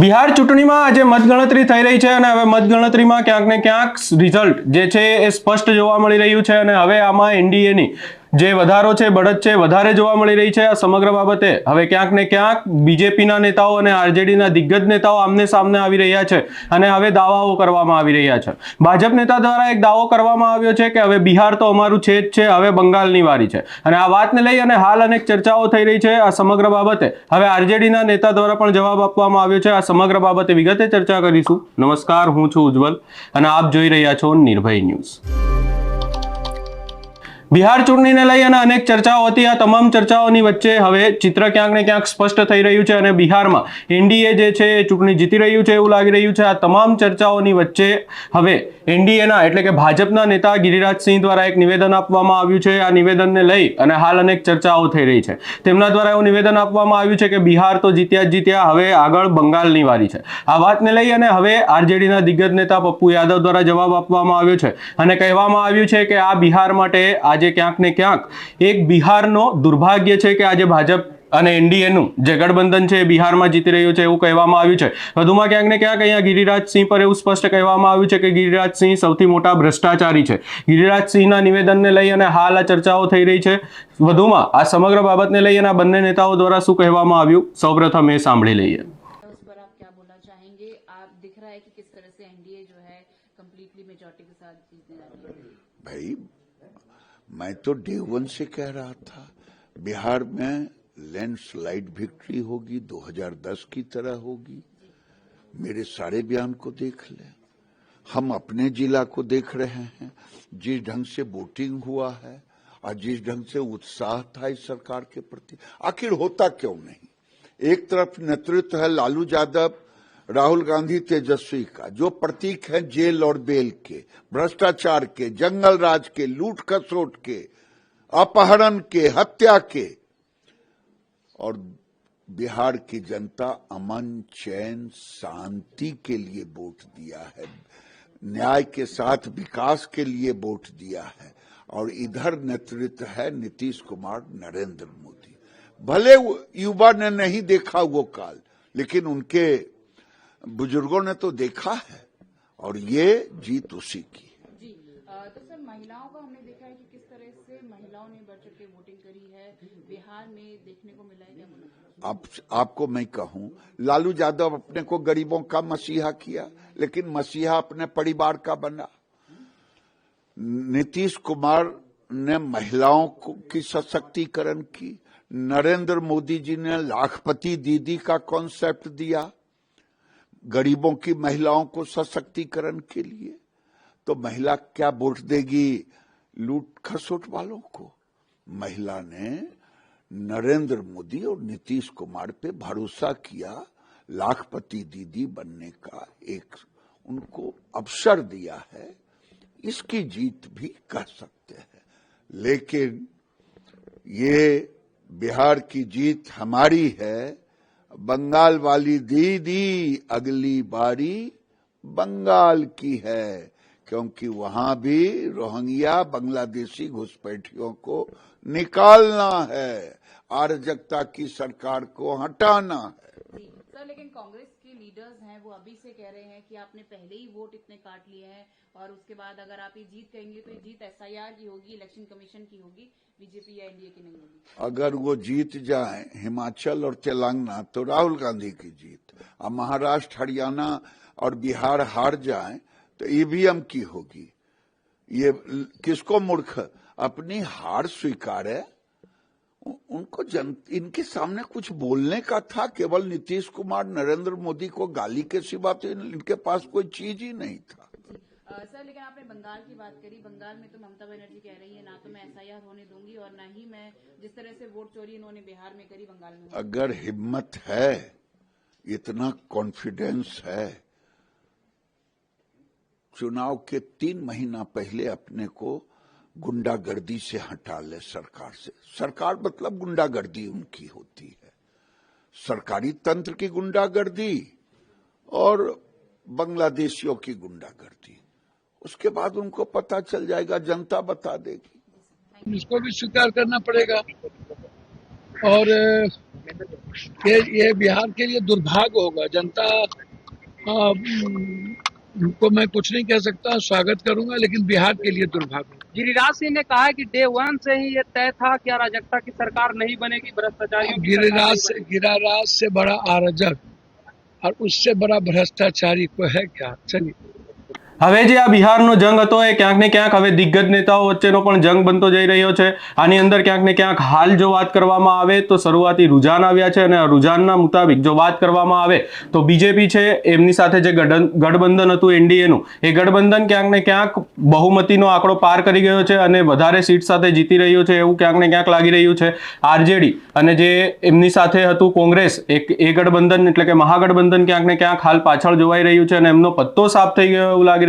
બિહાર ચૂંટણીમાં આજે મતગણતરી થઈ રહી છે અને હવે મતગણતરીમાં ક્યાંક ને ક્યાંક રિઝલ્ટ જે છે એ સ્પષ્ટ જોવા મળી રહ્યું છે અને હવે આમાં એનડીએની જે વધારો છે બઢત છે, વધારે જોવા મળી રહી છે આ સમગ્ર બાબતે. હવે ક્યાંક ને ક્યાંક બીજેપીના નેતાઓ અને આરજેડીના દિગ્ગજ નેતાઓ આમને સામને આવી રહ્યા છે અને હવે દાવાઓ કરવામાં આવી રહ્યા છે. ભાજપ નેતા દ્વારા એક દાવો કરવામાં આવ્યો છે કે હવે બિહાર તો અમારું છે જ છે, હવે બંગાળની વારી છે. અને આ વાતને લઈ અને હાલ અનેક ચર્ચાઓ થઈ રહી છે આ સમગ્ર બાબતે. હવે આરજેડીના નેતા દ્વારા પણ જવાબ આપવામાં આવ્યો છે આ સમગ્ર બાબતે વિગતે ચર્ચા કરીશું. નમસ્કાર, હું છું ઉજ્જવલ અને આપ જોઈ રહ્યા છો નિર્ભય ન્યૂઝ. બિહાર ચૂંટણીને લઈ અને અનેક ચર્ચાઓ હતી. આ તમામ ચર્ચાઓની વચ્ચે હવે ચિત્ર ક્યાંક ને ક્યાંક સ્પષ્ટ થઈ રહ્યું છે અને બિહારમાં એનડીએ જે છે એ ચૂંટણી જીતી રહ્યું છે એવું લાગી રહ્યું છે. આ તમામ ચર્ચાઓની વચ્ચે હવે એનડીએના એટલે કે ભાજપના નેતા ગિરિરાજસિંહ દ્વારા એક નિવેદન આપવામાં આવ્યું છે. આ નિવેદનને લઈ અને હાલ અનેક ચર્ચાઓ થઈ રહી છે. તેમના દ્વારા એવું નિવેદન આપવામાં આવ્યું છે કે બિહાર તો જીત્યા જ જીત્યા, હવે આગળ બંગાળની વારી છે. આ વાતને લઈ અને હવે આરજેડીના દિગ્ગજ નેતા પપ્પુ યાદવ દ્વારા જવાબ આપવામાં આવ્યો છે. અને કહેવામાં આવ્યું છે કે આ બિહાર માટે આજે ક્યાંક ને ક્યાંક એક બિહારનો દુર્ભાગ્ય છે કે આજે ભાજપ અને એનડીએનું જે ગઠબંધન છે એ બિહારમાં જીતી રહ્યું છે એવું કહેવામાં આવ્યું છે. વધુમાં ક્યાંક ને ક્યાંક અહીંયા ગિરિરાજસિંહ પર એવું સ્પષ્ટ કહેવામાં આવ્યું છે કે ગિરિરાજસિંહ સૌથી મોટા ભ્રષ્ટાચારી છે. ગિરિરાજસિંહના નિવેદનને લઈ અને હાલ આ ચર્ચાઓ થઈ રહી છે. વધુમાં આ સમગ્ર બાબતને લઈ અને આ બંને નેતાઓ દ્વારા શું કહેવામાં આવ્યું? સૌપ્રથમ એ સાંભળી લઈએ. उस मैं तो डे वन से कह रहा था। बिहार में लैंडस्लाइड विक्ट्री होगी 2010 की तरह होगी। मेरे सारे बयान को देख लें। हम अपने जिला को देख रहे हैं। जिस ढंग से वोटिंग हुआ है और जिस ढंग से उत्साह था इस सरकार के प्रति, आखिर होता क्यों नहीं? एक तरफ़ नेतृत्व है लालू यादव राहुल गांधी तेजस्वी का, जो प्रतीक है जेल और बेल के, भ्रष्टाचार के, जंगल राज के, लूट खसोट के, अपहरण के, हत्या के, और बिहार की जनता अमन, चैन, शांति के लिए वोट दिया है, न्याय के साथ विकास के लिए वोट दिया है, और इधर नेतृत्व है नीतीश कुमार नरेंद्र मोदी। भले युवा ने नहीं देखा वो काल, लेकिन उनके बुज़ुर्गों ने तो देखा है और ये जीत उसी की है। जी तो सर महिलाओं का हमने देखा है कि किस तरह से महिलाओं ने बढ़ चढ़ के वोटिंग करी है बिहार में देखने को मिला है क्या? आप आपको मैं कहूँ लालू यादव अपने को गरीबों का मसीहा किया लेकिन मसीहा अपने परिवार का बना। नीतीश कुमार ने महिलाओं को की सशक्तिकरण की। नरेंद्र मोदी जी ने लाखपति दीदी का कॉन्सेप्ट दिया। गरीबों की महिलाओं को सशक्तिकरण के लिए। तो महिला क्या वोट देगी? लूट खसोट वालों को। महिला ने नरेंद्र मोदी और नीतीश कुमार पे भरोसा किया, लाखपति दीदी बनने का एक उनको अवसर दिया है। इसकी जीत भी कह सकते हैं। लेकिन ये बिहार की जीत हमारी है बंगाल वाली दीदी अगली बारी बंगाल की है, क्योंकि वहाँ भी रोहिंग्या बांग्लादेशी घुसपैठियों को निकालना है, आरजकता की सरकार को हटाना है। सर लेकिन कांग्रेस के लीडर्स हैं, वो अभी से कह रहे हैं कि आपने पहले ही वोट इतने काट लिए हैं और उसके बाद अगर आप ये जीत कहेंगे तो ये जीत एसआईआर की होगी, इलेक्शन कमीशन की होगी, बीजेपी या एनडीए की नहीं होगी। अगर वो जीत जाए, हिमाचल और तेलंगाना तो राहुल गांधी की जीत, और महाराष्ट्र, हरियाणा और बिहार हार जाए तो ईवीएम की होगी। ये किसको मूर्ख? अपनी हार स्वीकार उ- उनको जन इनके सामने कुछ बोलने का था केवल नीतीश कुमार नरेंद्र मोदी को गाली के सिवा तो इनके पास कोई चीज़ ही नहीं था। अ, सर लेकिन आपने बंगाल की बात करी बंगाल में तो ममता बनर्जी कह रही है ना तो मैं एसआईआर होने दूँगी और ना ही मैं जिस तरह से वोट चोरी इन्होंने बिहार में करी बंगाल में। अगर हिम्मत है इतना कॉन्फिडेंस है चुनाव के तीन महीना पहले अपने को गुंडागर्दी से हटा ले सरकार से। सरकार मतलब गुंडागर्दी उनकी होती है। सरकारी तंत्र की गुंडागर्दी और बांग्लादेशियों की गुंडागर्दी। उसके बाद उनको पता चल जाएगा, जनता बता देगी। इसको भी स्वीकार करना पड़ेगा। और ये बिहार के लिए दुर्भाग्य होगा। जनता उम, को मैं कुछ नहीं कह सकता स्वागत करूँगा लेकिन बिहार के लिए दुर्भाग्य। गिरिराज सिंह ने कहा है कि डे वन से ही ये तय था कि अराजकता की सरकार नहीं बनेगी भ्रष्टाचारी गिरिराज से। गिरिराज से बड़ा आरजक और उससे बड़ा भ्रष्टाचारी को है क्या? चलिए। હવે જે આ બિહારનો જંગ હતો એ ક્યાંક ને ક્યાંક હવે દિગ્ગજ નેતાઓ વચ્ચેનો પણ જંગ બનતો જઈ રહ્યો છે. આની અંદર ક્યાંક ને ક્યાંક હાલ જો વાત કરવામાં આવે તો શરૂઆતી રુઝાન આવ્યા છે અને આ રુઝાનના મુતાબિક જો વાત કરવામાં આવે તો બીજેપી છે એમની સાથે જે ગઠ- ગઠબંધન હતું એનડીએનું, એ ગઠબંધન ક્યાંક ને ક્યાંક બહુમતીનો આંકડો પાર કરી ગયો છે અને વધારે સીટ સાથે જીતી રહ્યું છે એવું ક્યાંક ને ક્યાંક લાગી રહ્યું છે. આરજેડી અને જે એમની સાથે હતું કોંગ્રેસ એક એ ગઠબંધન એટલે કે મહાગઠબંધન ક્યાંક ને ક્યાંક હાલ પાછળ જોવાઈ રહ્યું છે અને એમનો પત્તો સાફ થઈ ગયો એવું લાગી